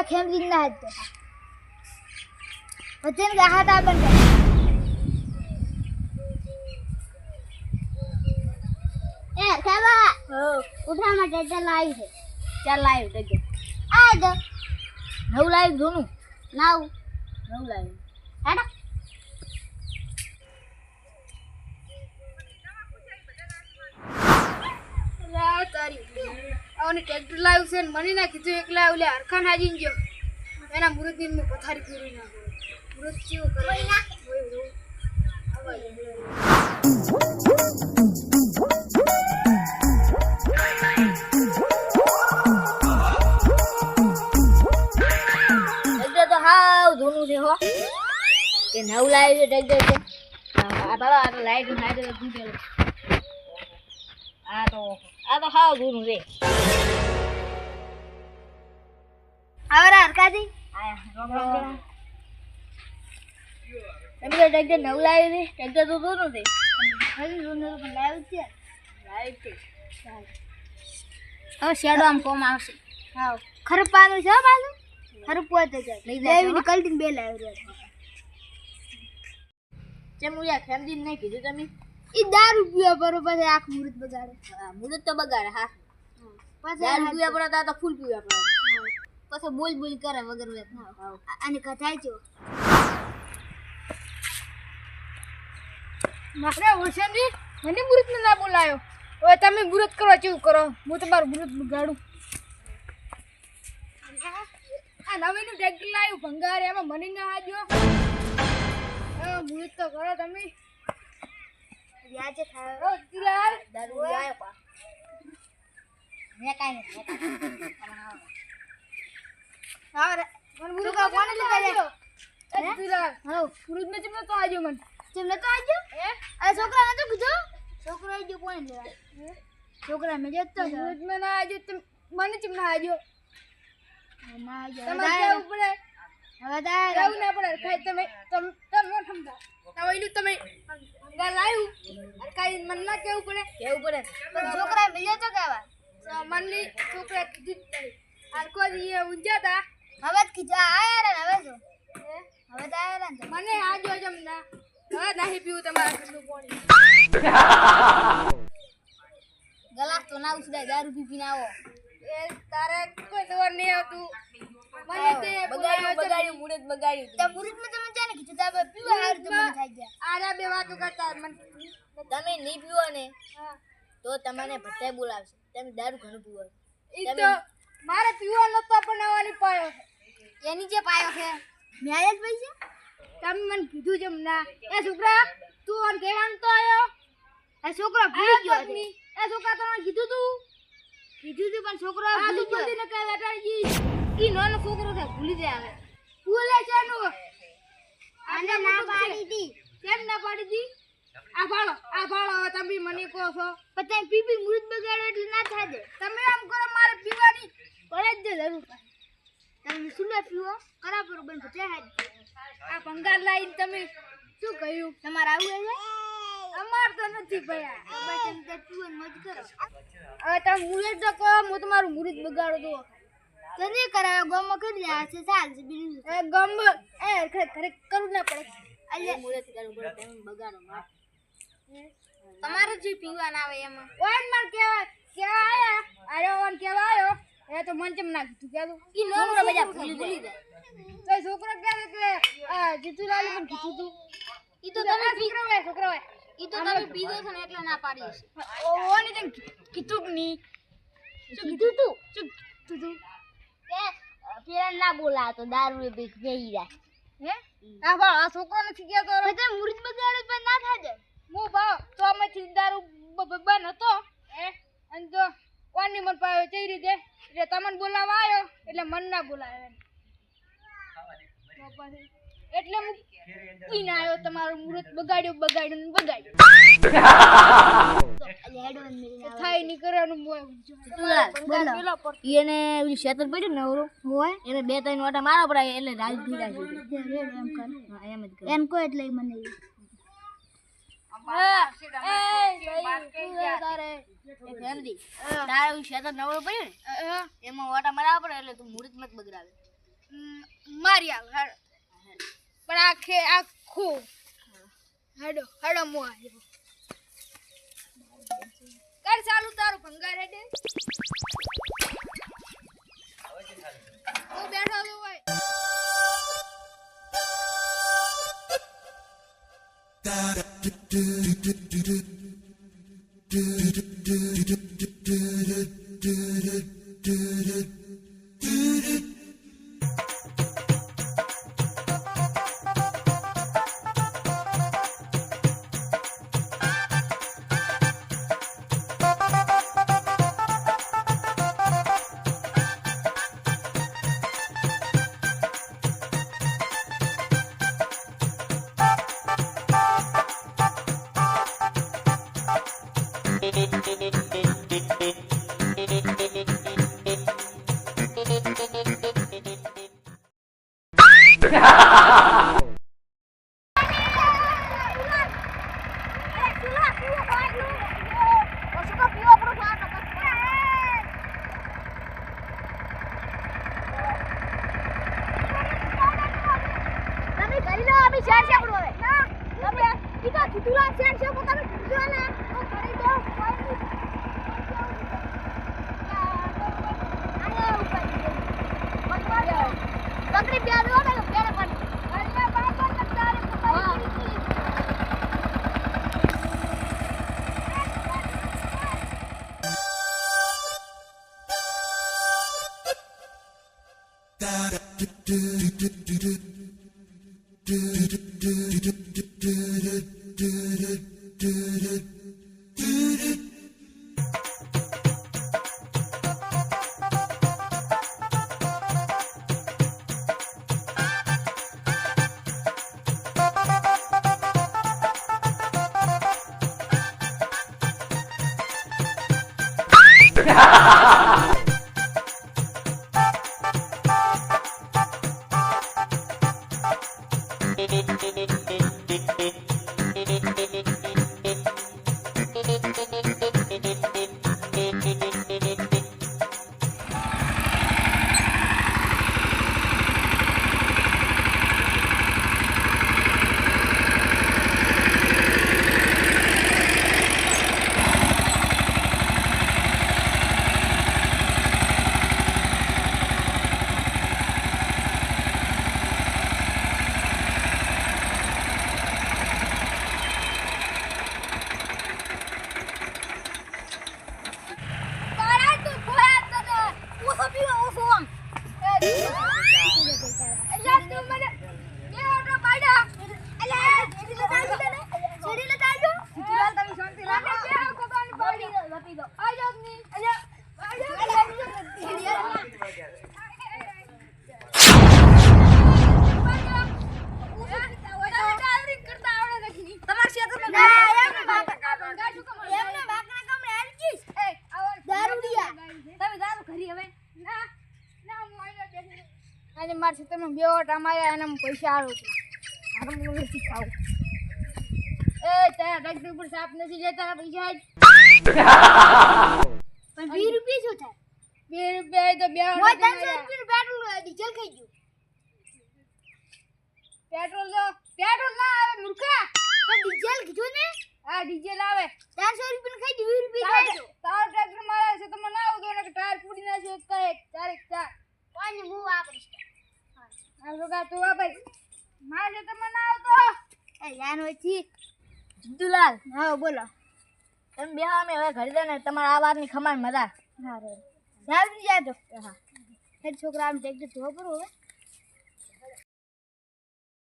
એક પેલા ખેમજી ના હાથ ભજન કા હાથ આ બંધ એ ખાવા હો ઉઠા માટે ચાલ આવી છે. ચાલ લાવી દેજો આ દો નવ લાવી જોનું? નવ. નવ લાવી હેડો. આવને ટ્રેક્ટર લાવ્યું છે ને મને ના કીધું એકલા ઓલે હરખા નાજી ગયો એના મુરતની મેં પથારી ફેરવી નાખો મુરત કેવું કરે હોય હોય. ટ્રેક્ટર તો હાવ જૂનું છે હો કે નવું લાવ્યું છે ટ્રેક્ટર છે આ બાબા આ તો લાઈટ લાઈટ તો તૂટેલું આ તો આ તો હાવ જૂનું છે હરકાજી તમે તો ટ્રેક્ટર નવું લાવ્યું છે. ટ્રેક્ટર તો જૂનું છે હજી જૂનું પણ લાવ્યું છે. લાવ્યું છે. હવે શેડો આમ કોમ આવશે. હા ખરપાનું છે હો પાછું. ખરપું તો છે. લઈ જાય કલ્ટીન બે લાવ્યો જેમ હું યાર ખેમજી નહીં કીધું તમે. એ દારૂ રૂપિયા બરોબર છે આખ મુહૂર્ત બગાડે. હા મુહૂર્ત તો બગાડે હા. દારૂ પીવા પડે તો ફૂલ પીવા પડે. પછી બોલ બોલ કરે વગર અને કથાય છો મારે ઓશનજી મને મુરત ના બોલાયો. હવે તમે મુરત કરો કેવું કરો? હું તમારું મુરત બગાડું. આ નવીનું ટ્રેક્ટર લાવ્યું ભંગાર. એમાં મને ના આજો મૃત તો કરો તમે. વ્યાજે થાય. દારૂ પીવાય મેં કાંઈ નથી. મને લીધા છે? એ હલો મુરત ને તો આજો મને. ચમ નતો આજો હે? આ છોકરા નતો કીધું. છોકરો આજો કોણ લેવા? છોકરા મેં જતો હતો. મુરત ના આજો તમ મને ચમ ના આજો ના આજો તમારે પડે. હવે તાર કેવું ના પડે. ખાઈ તમે તમ તમે સમજા તમે તમે ભંગાર લાવ્યું અને કાંઈ મન ના કેવું પડે. કેવું પડે? પણ છોકરા મેં જતો કેવા તો મનલી છોકરા કીધું જ નહીં. કોઈ ઊંઝા હતા હવે જ કીધું આયા રે હવે જો. હવે તો આયા રે મને આ જો જમ ના. હવે નહીં પીવું તમારા ઘરનું પાણી. ગલાસ તો ના ઉછળાય દારૂ પી પીને આવો. એ તારે કોઈ દવા નહીં આવતું. મને તે બગાડ્યું બગાડ્યું મુરત બગાડ્યું તો. મુરતમાં તમે જાને કીધું? તો આપણે પીવા હારું તમે થઈ ગયા. આરા બે વાતો કરતા મને તમે નહીં પીવો ને તો તમને ભટ્ટાઈ બોલાવશે. તમે દારૂ ઘણું પીવો એ તો મારે પીવા નતો બનાવવાની પાયો. એની જે પાયો છે. મેરેજ ભાઈ છે? તમે મને કીધું છે હમણાં એ છોકરા તું અને કહેવાનું તો આયો? એ છોકરો ભૂલી ગયો એ છોકરા તને કીધું તું. કીધું તું પણ છોકરો ભૂલી તું ગયો. બધી ને કઈ વેટાડી ઈ નોનો છોકરો છે ભૂલી જાય હવે. ભૂલે છે નો આને ના પાડી દી. કેમ ના પાડી દી? આ ભાળો આ ભાળો તમે મને કહો છો. પણ તમે પી પી બગાડો એટલે ના થાય તમે આમ કરો મારે પીવાની પડે જ દે જરૂર તમે સુલે પીવો પર બન હાથ આ ભંગાર લાઈન તમે શું કહ્યું તમારે આવું છે અમાર તો નથી ભયા. બચન તું પીવો ને કરો. હવે તમે મુરત તો કહો હું તમારું મુરત બગાડો દો તો નહીં કરાવે ગોમાં કરી દે છે ચાલ છે બીજું એ ગમ એ ખરે ખરે કરવું ના પડે. અલ્યા. મુરત કરવું પડે તેમ બગાડો માં તમારે જે પીવા આવે એમાં. ઓન માર કેવા કેવા આયા અરે ઓન કેવા આયો. એ તો મન ચમ ના કીધું કે ઈ છોકરો બધા ભૂલી જાય. તો છોકરો ક્યાં એટલે આ જીતુલાલ પણ કીધું તું. ઈ તો તો તમે છોકરો હોય છોકરો હોય ઈ તો તમે પીધો છો ને એટલે ના પાડી છે ઓની તેમ કીધું કે નહીં. શું કીધું તું? શું તું તું? કે પેલા ના બોલા તો દારૂ બી જઈ જાય હે? આ બા આ છોકરો નથી કહેતો પણ તમે મુરત બગાડો પણ ના થાય મો ભાવ તો આમાંથી દારૂ બ- બ- હતો. હે? અને તો કોની મન પાયો તે રીતે એટલે તમને બોલાવા આવ્યો એટલે મન ના બોલાવે એમ. તો એટલે હું પીને આવ્યો તમારો મુહૂર્ત બગાડ્યો બગાડ્યો ને બગાડ્યું. મેરી થાય નહીં કરવાનું એને શેતર પડ્યું નવરો? હોય? એને બે ત્રણ વાટા મારવા પડાય એટલે રાજ થઈ જાય એમ કર. એમ જ એમ કો એટલે મને તારે. નવરો પડ્યું ને? એમાં વાટા મારા પડે એટલે તું મુહૂર્ત મત બગડાવે. મારી આવે પણ આખે આખું હેડો હેડો મો આવ્યો કર ચાલુ તારું ભંગાર હેડે તું બેઠો તો હોય તમે ઈ તો જીતુલા શેર છે પોતાનું પાડા અને મારે તમે બે ઓટા માર્યા અને પૈસા આવો આમ હું નથી ખાવું. એ તારા ટ્રેક્ટર ઉપર સાપ નથી જતા પૈસા પણ વીસ રૂપિયા શું થાય? બે રૂપિયા તો બે ઓટા ત્રણસો રૂપિયાનું પેટ્રોલ ડીઝલ ખાઈ ગયું. પેટ્રોલ તો પેટ્રોલ ના આવે મૂર્ખા. પણ ડીઝલ કીધું ને? આ ડીજે લાવે. ચારસો રૂપિયા ખાઈ દી 20 રૂપિયા ખાઈ દો. તાર ટ્રેક્ટર મારા છે તમે ના આવતો ને ટાયર ફૂડી નાખ્યો એક એક ચાર એક ચાર કોઈ હું વાપરીશ હા લોકા તું ભાઈ મારા છે તમે ના આવતો. એ યાર હોયથી જીતુલાલ હા બોલો. તમે બે અમે હવે ઘરે જઈને તમારા આ વાતની ખમાણ મજા હા રે. સારું જાજો હા. છોકરા આમ ટ્રેક્ટર ધોવા પડો હવે